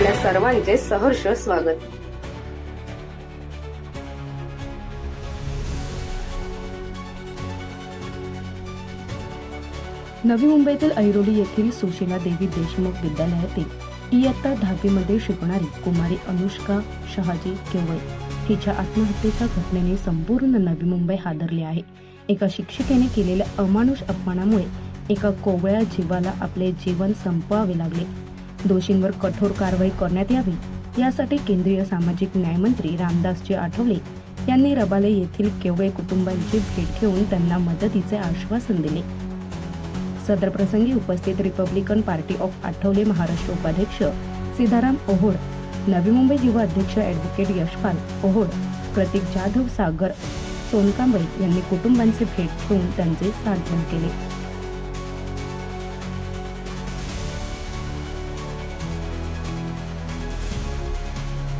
सर्वांचे सहर्ष स्वागत. नवी मुंबईतील ऐरोली येथील सुशीला देवी देशमुख विद्यालयातील इयत्ता दहावीमध्ये शिकणारी कुमारी अनुष्का शहाजी केवळ हिच्या आत्महत्येच्या घटनेने संपूर्ण नवी मुंबई हादरली आहे. एका शिक्षिकेने केलेल्या अमानुष अपमानामुळे एका कोवळ्या जीवाला आपले जीवन संपवावे लागले. दोषींवर कठोर कारवाई करण्यात यावी यासाठी केंद्रीय सामाजिक न्यायमंत्री रामदासजी आठवले यांनी रबाले येथील केवळे कुटुंबांची भेट घेऊन त्यांना मदतीचे आश्वासन दिले. सदर प्रसंगी उपस्थित Republican party of Athawale Maharashtra उपाध्यक्ष सीताराम ओहोड नवी मुंबई युवा अध्यक्ष ॲडव्होकेट यशपाल ओहोड प्रतीक जाधव सागर सोनकांबळे यांनी कुटुंबांची भेट घेऊन त्यांचे सांत्वन केले.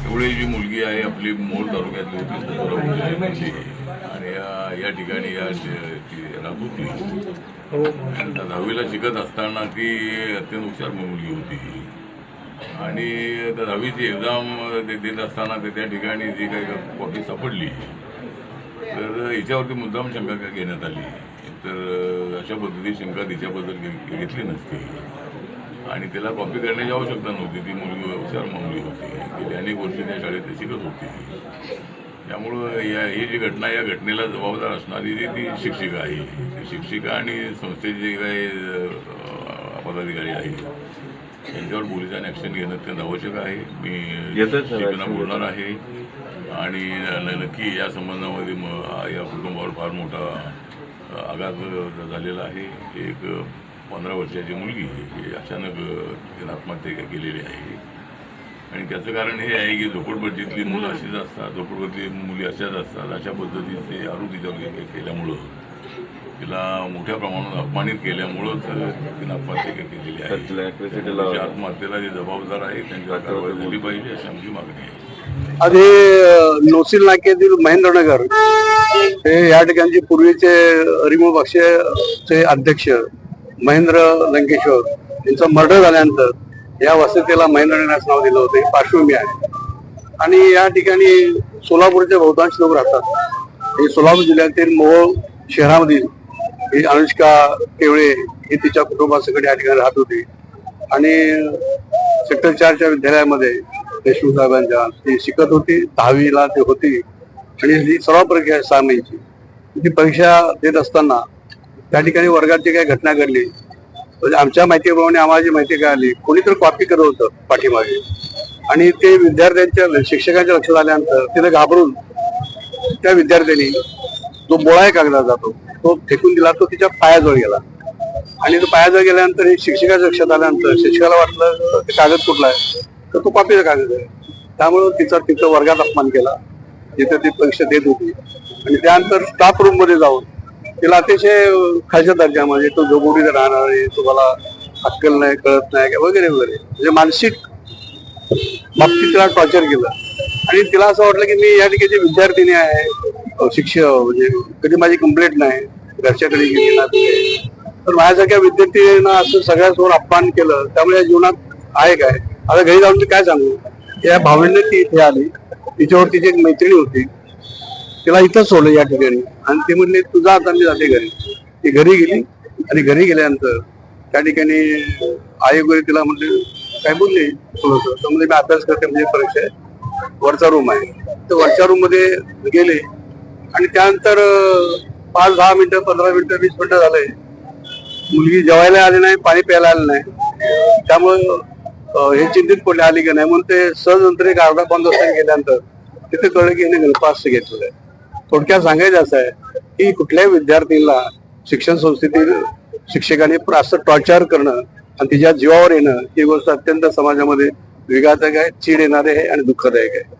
एवढी जी मुलगी आहे आपली मूळ तालुक्यातली होती आणि या- ठिकाणी या ती राहत होती दहावीला शिकत असताना ती अत्यंत हुशार मुलगी होती. आणि त्या दहावीची एक्झाम देत असताना ते त्या ठिकाणी जी काही कॉपी सापडली तर हिच्यावरती मुद्दाम शंका काय घेण्यात आली. तर अशा पद्धतीने शंका तिच्याबद्दल घेतली नसती. आणि त्याला कॉपी करण्याची आवश्यकता नव्हती. ती मुलगी हुशार मुलगी होती. गेली अनेक वर्षी त्या शाळेत ती शिकत होती. त्यामुळं या ही जी घटना या घटनेला जबाबदार असणारी जी ती शिक्षिका आहे. ती शिक्षिका आणि संस्थेचे जे काही पदाधिकारी आहेत यांच्यावर पोलिसांनी ॲक्शन घेणं अत्यंत आवश्यक आहे. मी शिक्षकांना बोलणार आहे. आणि नक्की या संबंधामध्ये या कुटुंबावर फार मोठा आघात झालेला आहे. एक पंधरा वर्षाची मुलगी ही अचानक तिने आत्महत्या केलेली आहे. आणि त्याचं कारण हे आहे की झोपडपट्टीतली मुलं अशीच असतात झोपडपट्टी मुली अशाच असतात. अशा पद्धतीचे आरोप तिच्यावर केल्यामुळं तिला मोठ्या प्रमाणात अपमानित केल्यामुळंच तिने आत्महत्या के- केलेली आहे. आत्महत्येला जे जबाबदार आहे त्यांच्यावर कारवाई झाली पाहिजे अशी आमची मागणी आहे. आधी नोसील नाक्यातील महेंद्रनगर हे या ठिकाणचे पूर्वीचे रिमो पक्षाचे अध्यक्ष महेंद्र लंकेश्वर यांचा मर्डर झाल्यानंतर या वसतीला महेंद्रनगर असं नाव दिलं होतं ही पार्श्वभूमी आहे. आणि या ठिकाणी सोलापूरचे बहुतांश लोक राहतात. हे सोलापूर जिल्ह्यातील मोहोळ शहरामधील ही अनुष्का केवळे ही तिच्या कुटुंबासकडे या ठिकाणी राहत होती. आणि सेक्टर चारच्या विद्यालयामध्ये देशमुख साहेबांच्या ती शिकत होती दहावीला ती होती. आणि ही सर्व परीक्षा आहे सहा महिन्याची. ती परीक्षा देत असताना त्या ठिकाणी वर्गाची काही घटना घडली. म्हणजे आमच्या माहितीप्रमाणे आम्हाला जी माहिती काय आली कोणीतरी कॉपी करत होतं पाठीमागे. आणि ते विद्यार्थ्यांच्या शिक्षकांच्या लक्षात आल्यानंतर तिथे घाबरून त्या विद्यार्थ्यांनी जो बोळा आहे कागदाचा जातो तो फेकून दिला तो तिच्या पायाजवळ गेला. आणि तो पायाजवळ गेल्यानंतर हे शिक्षकाच्या लक्षात आल्यानंतर शिक्षकाला वाटलं ते कागद कुठला आहे? तर तो कॉपीचा कागद आहे. त्यामुळं तिचा तिथं वर्गात अपमान केला. जिथे ती परीक्षा देत होती. आणि त्यानंतर स्टाफ रूममध्ये जाऊन तिला अतिशय खालच्या दर्जामध्ये म्हणजे तो झोपडीत राहणार आहे तुम्हाला अक्कल नाही कळत नाही वगैरे वगैरे. म्हणजे मानसिक बाबतीत तिला टॉर्चर केलं. आणि तिला असं वाटलं की मी या ठिकाणी विद्यार्थिनी आहे शिक्षक म्हणजे कधी माझी कंप्लेंट नाही घरच्याकडे गेली ना तर माझ्यासारख्या विद्यार्थ्यांना असं सगळ्यासमोर अपमान केलं. त्यामुळे या जीवनात आहे काय? आता घरी जाऊन ती काय सांगू? या भावनेने ती इथे आली. तिच्यावर तिची एक मैत्रिणी होती तिला इथंच सोडलं या ठिकाणी. आणि ते म्हटले तुझा आता मी जाते घरी. ती घरी गेली. आणि घरी गेल्यानंतर त्या ठिकाणी आई वगैरे तिला म्हणले काय बोलले? थोडंसं. तर म्हणजे मी अभ्यास करते म्हणजे परीक्षा आहे. वरचा रूम आहे. तर वरच्या रूममध्ये गेले. आणि त्यानंतर पाच दहा मिनिटं पंधरा मिनिटं वीस मिनिटं झाले मुलगी जेवायला आली नाही पाणी प्यायला आलं नाही. त्यामुळं हे चिंतित पडले आली की नाही. म्हणून ते सहज नंतर एक अर्धा पाच गेल्यानंतर तिथे कळलं की हिने गणपास घेतलेलं आहे. थोडक्यात सांगायचं असं आहे की कुठल्याही विद्यार्थीला शिक्षण संस्थेतील शिक्षकांनी असं टॉर्चर करणं आणि तिच्या जीवावर येणं ही गोष्ट अत्यंत समाजामध्ये विघातक आहे चीड येणारे आहे आणि दुःखदायक आहे.